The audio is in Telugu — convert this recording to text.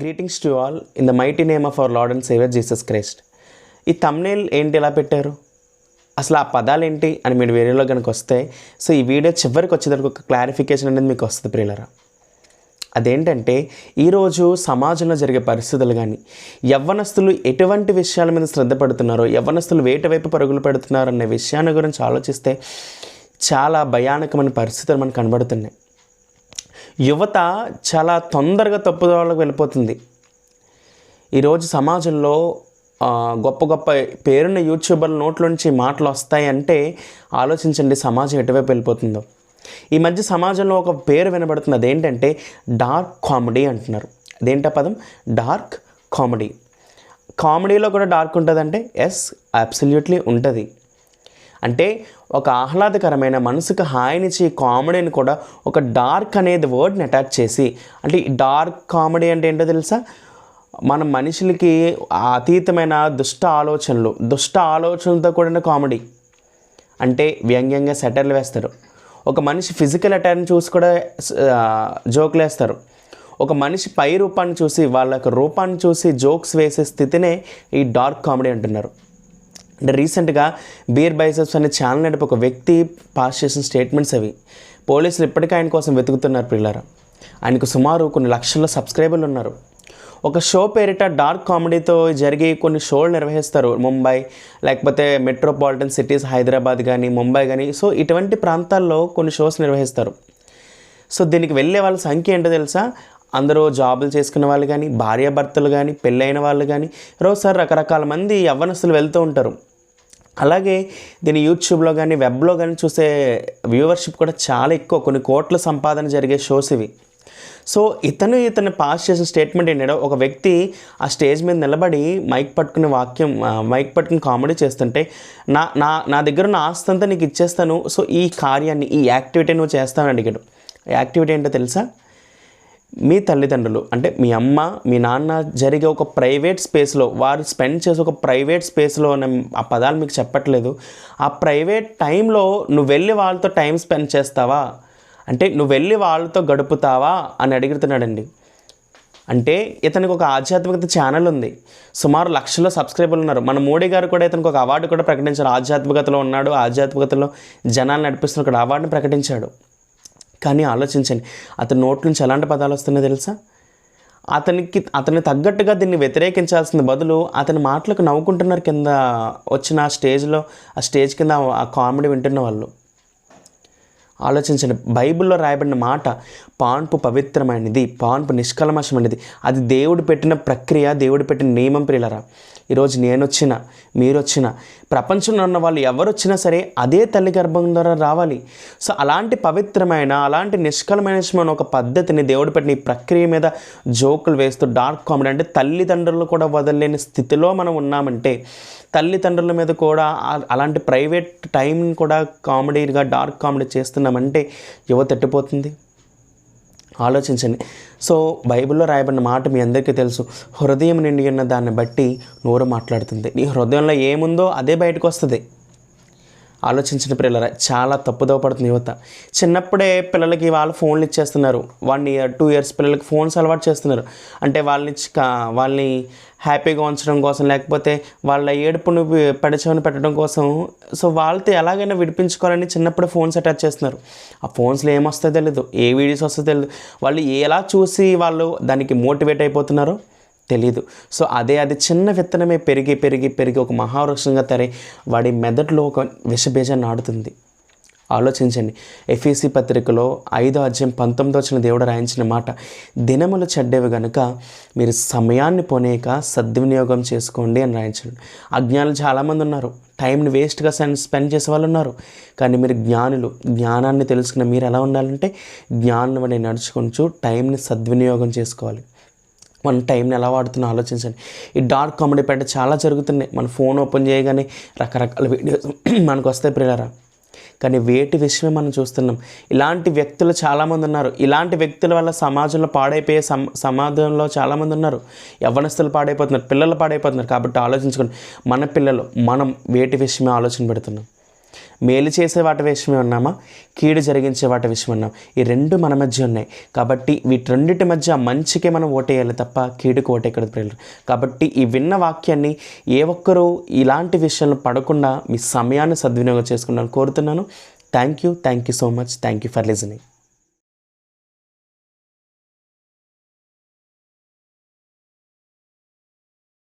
Greetings to all in the mighty name of our Lord and Saviour Jesus Christ ఈ తమ్నేల్ ఏంటి ఎలా పెట్టారు? అసలు ఆ పదాలు ఏంటి? అని మీరు వీడియోలో కనుక వస్తే సో ఈ వీడియో చివరికి వచ్చేటప్పుడు ఒక క్లారిఫికేషన్ అనేది మీకు వస్తుంది ప్రియులరా. అదేంటంటే ఈరోజు సమాజంలో జరిగే పరిస్థితులు కానీ యవ్వనస్తులు ఎటువంటి విషయాల మీద శ్రద్ధ పడుతున్నారో యవ్వనస్తులు వేట వైపు పరుగులు పెడుతున్నారో అనే విషయాన్ని గురించి ఆలోచిస్తే చాలా భయానకమైన పరిస్థితులు మనకు కనబడుతున్నాయి. యువత చాలా తొందరగా తప్పుదోవలకు వెళ్ళిపోతుంది. ఈరోజు సమాజంలో గొప్ప గొప్ప పేరున్న యూట్యూబర్ల నోట్లోంచి మాటలు వస్తాయంటే ఆలోచించండి సమాజం ఎటువైపు వెళ్ళిపోతుందో. ఈ మధ్య సమాజంలో ఒక పేరు వినబడుతుంది అదేంటంటే డార్క్ కామెడీ అంటున్నారు. అదేంటా పదం? Dark comedy. కామెడీలో కూడా డార్క్ ఉంటుందంటే ఎస్ అబ్సల్యూట్లీ ఉంటుంది. అంటే ఒక ఆహ్లాదకరమైన మనసుకు హాయినిచ్చి కామెడీని కూడా ఒక డార్క్ అనేది వర్డ్ని అటాచ్ చేసి అంటే డార్క్ కామెడీ అంటే ఏంటో తెలుసా? మన మనుషులకి అతీతమైన దుష్ట ఆలోచనలు దుష్ట ఆలోచనలతో కూడిన కామెడీ. అంటే వ్యంగ్యంగా సెటర్లు వేస్తారు. ఒక మనిషి ఫిజికల్ అటైర్ని చూసి కూడా జోకులు వేస్తారు. ఒక మనిషి పై రూపాన్ని చూసి వాళ్ళ రూపాన్ని చూసి జోక్స్ వేసే స్థితినే ఈ డార్క్ కామెడీ అంటున్నారు. అంటే రీసెంట్గా బీర్ బైసెప్స్ అనే ఛానల్ నడిపి ఒక వ్యక్తి పాస్ చేసిన స్టేట్మెంట్స్ అవి. పోలీసులు ఇప్పటికీ ఆయన కోసం వెతుకుతున్నారు పిల్లరా ఆయనకు సుమారు కొన్ని లక్షల సబ్స్క్రైబర్లు ఉన్నారు. ఒక షో పేరిట డార్క్ కామెడీతో జరిగి కొన్ని షోలు నిర్వహిస్తారు ముంబై లేకపోతే మెట్రోపాలిటన్ సిటీస్ హైదరాబాద్ కానీ ముంబై కానీ సో ఇటువంటి ప్రాంతాల్లో కొన్ని షోస్ నిర్వహిస్తారు. సో దీనికి వెళ్ళే వాళ్ళ సంఖ్య ఏంటో తెలుసా? అందరూ జాబులు చేసుకున్న వాళ్ళు కానీ భార్యాభర్తలు కానీ పెళ్ళైన వాళ్ళు కానీ రోజుసారి రకరకాల మంది యవ్వనస్తులు వెళ్తూ ఉంటారు. అలాగే దీని యూట్యూబ్లో కానీ వెబ్లో కానీ చూసే వ్యూవర్షిప్ కూడా చాలా ఎక్కువ. కొన్ని కోట్ల సంపాదన జరిగే షోస్ ఇవి. సో ఇతను ఇతను పాస్ చేసిన స్టేట్మెంట్ ఏంటంటే ఒక వ్యక్తి ఆ స్టేజ్ మీద నిలబడి మైక్ పట్టుకునే వాక్యం మైక్ పట్టుకుని కామెడీ చేస్తుంటే నా నా నా దగ్గర ఉన్న ఆస్తి అంతా నీకు ఇచ్చేస్తాను. సో ఈ కార్యాన్ని ఈ యాక్టివిటీ నువ్వు చేస్తానని అడిగాడు. యాక్టివిటీ ఏంటో తెలుసా? మీ తల్లిదండ్రులు అంటే మీ అమ్మ మీ నాన్న జరిగే ఒక ప్రైవేట్ స్పేస్లో వారు స్పెండ్ చేసే ఒక ప్రైవేట్ స్పేస్లో ఆ పదాలు మీకు చెప్పట్లేదు. ఆ ప్రైవేట్ టైంలో నువ్వు వెళ్ళి వాళ్ళతో టైం స్పెండ్ చేస్తావా? అంటే నువ్వు వెళ్ళి వాళ్ళతో గడుపుతావా? అని అడుగుతున్నాడండి. అంటే ఇతనికి ఒక ఆధ్యాత్మికత ఛానల్ ఉంది. సుమారు లక్షల్లో సబ్స్క్రైబర్లు ఉన్నారు. మన మోడీ గారు కూడా ఇతనికి ఒక అవార్డు కూడా ప్రకటించారు. ఆధ్యాత్మికతలో ఉన్నాడు ఆధ్యాత్మికతలో జనాలు నడిపిస్తున్న ఒక అవార్డుని ప్రకటించాడు. కానీ ఆలోచించండి. అతని నోట్ నుంచి ఎలాంటి పదాలు వస్తున్నాయో తెలుసా? అతనికి అతని తగ్గట్టుగా దీన్ని వ్యతిరేకించాల్సిన బదులు అతని మాటలకు నవ్వుకుంటున్నారు కింద వచ్చిన ఆ స్టేజ్లో ఆ స్టేజ్ కింద ఆ కామెడీ వింటున్న వాళ్ళు. ఆలోచించండి. బైబిల్లో రాయబడిన మాట పాన్పు పవిత్రమైనది పాన్పు నిష్కలమశమైనది అది దేవుడు పెట్టిన ప్రక్రియ దేవుడు పెట్టిన నియమం ప్రియులరా. ఈరోజు నేనొచ్చిన మీరొచ్చిన మీరు వచ్చిన ప్రపంచంలో ఉన్న వాళ్ళు ఎవరు వచ్చినా సరే అదే తల్లి గర్భం ద్వారా రావాలి. సో అలాంటి పవిత్రమైన అలాంటి నిష్కలమైన ఒక పద్ధతిని దేవుడు పెట్టిన ఈ ప్రక్రియ మీద జోకులు వేస్తూ డార్క్ కామెడీ అంటే తల్లిదండ్రులు కూడా వదలలేని స్థితిలో మనం ఉన్నామంటే తల్లిదండ్రుల మీద కూడా అలాంటి ప్రైవేట్ టైం కూడా కామెడీగా డార్క్ కామెడీ చేస్తున్నామంటే యువత ఎట్టిపోతుంది ఆలోచించండి. సో బైబిల్లో రాయబడిన మాట మీ అందరికీ తెలుసు. హృదయం నిండి ఉన్న దాన్ని బట్టి నోరు మాట్లాడుతుంది. నీ హృదయంలో ఏముందో అదే బయటకు వస్తుంది ఆలోచించిన పిల్లల చాలా తప్పుదోవ పడుతుంది యువత. చిన్నప్పుడే పిల్లలకి వాళ్ళు ఫోన్లు ఇచ్చేస్తున్నారు. వన్ ఇయర్ టూ ఇయర్స్ పిల్లలకి ఫోన్స్ అలవాటు చేస్తున్నారు. అంటే వాళ్ళని వాళ్ళని హ్యాపీగా ఉంచడం కోసం లేకపోతే వాళ్ళ ఏడుపును వి- పెడచవని పెట్టడం కోసం. సో వాళ్ళతో ఎలాగైనా విడిపించుకోవాలని చిన్నప్పుడే ఫోన్స్ అటాచ్ చేస్తున్నారు. ఆ ఫోన్స్లో ఏమొస్తుందో తెలియదు ఏ వీడియోస్ వస్తుందో తెలియదు వాళ్ళు ఎలా చూసి వాళ్ళు దానికి మోటివేట్ అయిపోతున్నారో తెలియదు సో అదే అది చిన్న విత్తనమే పెరిగి పెరిగి పెరిగి ఒక మహావృక్షంగా తరి వాడి మెదడులో ఒక విషబీజాన్ని నాడుతుంది ఆలోచించండి. ఎఫ్ఈసి పత్రికలో ఐదో అధ్యాయం పంతొమ్మిదో వచ్చిన దేవుడు రాయించిన మాట దినములు చెడ్డేవి గనుక మీరు సమయాన్ని పోనీక సద్వినియోగం చేసుకోండి అని రాయించండి. అజ్ఞానులు చాలామంది ఉన్నారు. టైంని వేస్ట్గా స్పెండ్ చేసే వాళ్ళు ఉన్నారు. కానీ మీరు జ్ఞానులు జ్ఞానాన్ని తెలుసుకున్న మీరు ఎలా ఉండాలంటే జ్ఞానం అని నడుచుకుంటూ టైంని సద్వినియోగం చేసుకోవాలి. మన టైంని ఎలా వాడుతున్నా ఆలోచించండి. ఈ డార్క్ కామెడీ పెట్ట చాలా జరుగుతున్నాయి. మన ఫోన్ ఓపెన్ చేయగానే రకరకాల వీడియోస్ మనకు వస్తాయి ప్రియులరా. కానీ వేటి విషయమే మనం చూస్తున్నాం. ఇలాంటి వ్యక్తులు చాలామంది ఉన్నారు. ఇలాంటి వ్యక్తుల వల్ల సమాజంలో పాడైపోయే సమ సమాజంలో చాలామంది ఉన్నారు. యవ్వనస్తులు పాడైపోతున్నారు పిల్లలు పాడైపోతున్నారు. కాబట్టి ఆలోచించుకోండి. మన పిల్లలు మనం వేటి విషయమే ఆలోచన పెడుతున్నాం. మేలు చేసే వాటి విషయమే ఉన్నామా? కీడు జరిగించే వాటి విషయం ఉన్నాం. ఈ రెండు మన మధ్య ఉన్నాయి. కాబట్టి వీటన్నిటి మధ్య మంచికే మనం ఓటేయాలి తప్ప కీడుకు ఓటేయకూడదు ప్రియులు. కాబట్టి ఈ విన్న వాక్యాన్ని ఏ ఒక్కరూ ఇలాంటి విషయాలు పడకుండా మీ సమయాన్ని సద్వినియోగం చేసుకున్నాను కోరుతున్నాను. Thank you thank you so much thank you for listening